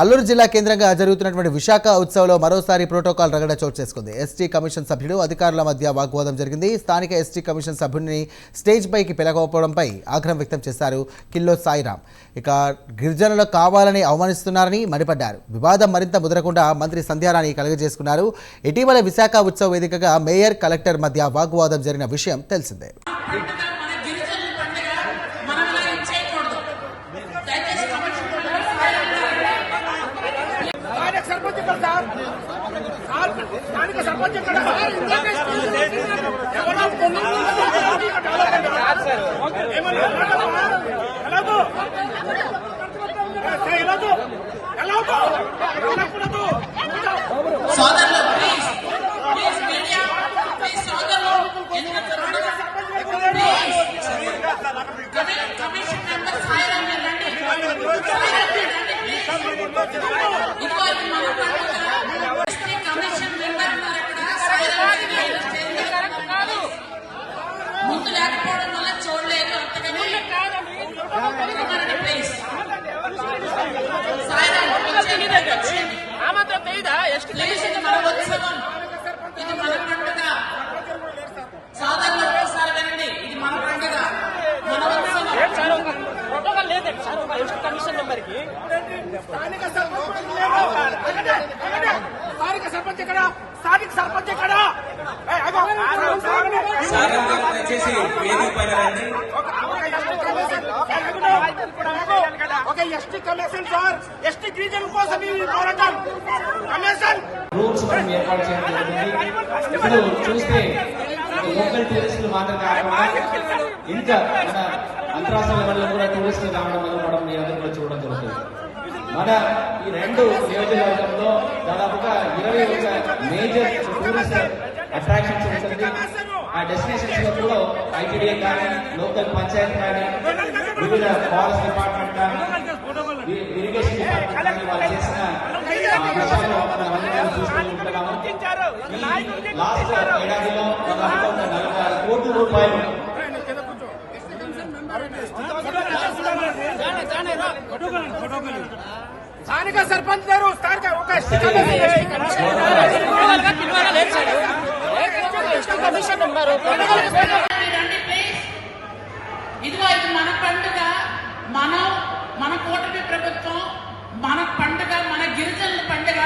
అల్లూరు జిల్లా కేంద్రంగా జరుగుతున్నటువంటి విశాఖ ఉత్సవంలో మరోసారి ప్రోటోకాల్ రగడ చోటు చేసుకుంది. ఎస్టీ కమిషన్ సభ్యుడు అధికారుల మధ్య వాగ్వాదం జరిగింది. స్థానిక ఎస్టీ కమిషన్ సభ్యుడిని స్టేజ్ పైకి పిలకపోవడంపై ఆగ్రహం వ్యక్తం చేశారు కిల్లో సాయిరాం. ఇక గిరిజనులు కావాలని అవమానిస్తున్నారని మండిపడ్డారు. వివాదం మరింత ముదరకుండా మంత్రి సంధ్యారాణి కలుగజేసుకున్నారు. ఇటీవల విశాఖ ఉత్సవ వేదికగా మేయర్ కలెక్టర్ మధ్య వాగ్వాదం జరిగిన విషయం తెలిసిందే పండుగ మన గిరిజనుల పండుగ మనం ఇలా ఇచ్చేయకూడదు దయచేసి కమిషన్ స్థానిక సర్పంచ్ ఇక్కడ సార్ సార్, స్థానిక సర్పంచ్ ఇక్కడ ఎవరో కొనుగోలు ఏమన్నా మాట్లాడమా? ఎలాగో? ఏ, ఎలాగో? ఎలాగో? వెళ్ళకూడదు. సోదరులు ప్లీజ్ ప్లీజ్ మీడియా ప్లీజ్ సోదరులు కమిషన్ మెంబర్ సాయిరామ్ రండి రండి ప్లీజ్ ఇదిగో ఇది మన పండుగ ఎస్టీ కమిషన్ మెంబర్ ఉన్నారు ఇక్కడ సాయిరామ్ గారు చేయండి. ముందు లేకపోవడం వల్ల చూడలేదు అంతగానే రమ్మనండి ప్లీజ్ సాయిరామ్ వచ్చేయండి వచ్చేయండి ప్లీజ్ ఇది మన ఉత్సవం ఇది మన పండుగ సాధారణ ఒక్కసారి వినండి ఇది మన పండుగ మన ఉత్సవం ప్రోటోకాల్ లేదండి సార్ ఒక కమిషన్ నెంబర్కి. స్థానిక. స్థానిక సర్పంచ్ స్థానిక సర్పంచ్ దయచేసి వేదిక పైన రండి. ఒక ఎస్టీ కమిషన్ సార్ ఎస్టీ గిరిజనుల కోసం ఈ పోరాటం. కమిషన్ రూమ్స్ మనం ఏర్పాటు చేయడం జరుగుతుంది ఇప్పుడు చూస్తే లోకల్ టూరిస్టులు మాత్రం కాకుండా ఇంకా మన అంతరాష్ట్ర మండలం కూడా టూరిస్టులు రావడం వల్ల మనం మీ అందరూ కూడా చూడడం జరుగుతుంది. మన ఈ రెండు నియోజకవర్గంలో దాదాపుగా ఇరవై ఒక మేజర్ టూరిస్ట్ అట్రాక్షన్స్ ఉంటుంది. ఆ డెస్టినేషన్స్లో కూడా ఐటీడీఏ కానీ లోకల్ పంచాయత్ కానీ వివిధ ఫారెస్ట్ డిపార్ట్మెంట్ కానీ ఇరిగేషన్ డిపార్ట్మెంట్ కానీ వాళ్ళు చేసిన విషయాల్లో మనం అందరం చూస్తూ ఉంటున్నాము. లాస్ట్ ఏడాదిలో దాదాపుగా ఒక నలభై ఆరు కోట్ల రూపాయలు స్థానిక సర్పంచ్ గారు స్థానిక ఒక ఇదిగో ఇది మన పండుగ మనం మన కూటమి ప్రభుత్వం మన పండుగ మన గిరిజనుల పండుగ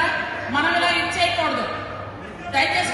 మనం ఇలా ఇచ్చేయకూడదు. దయచేసి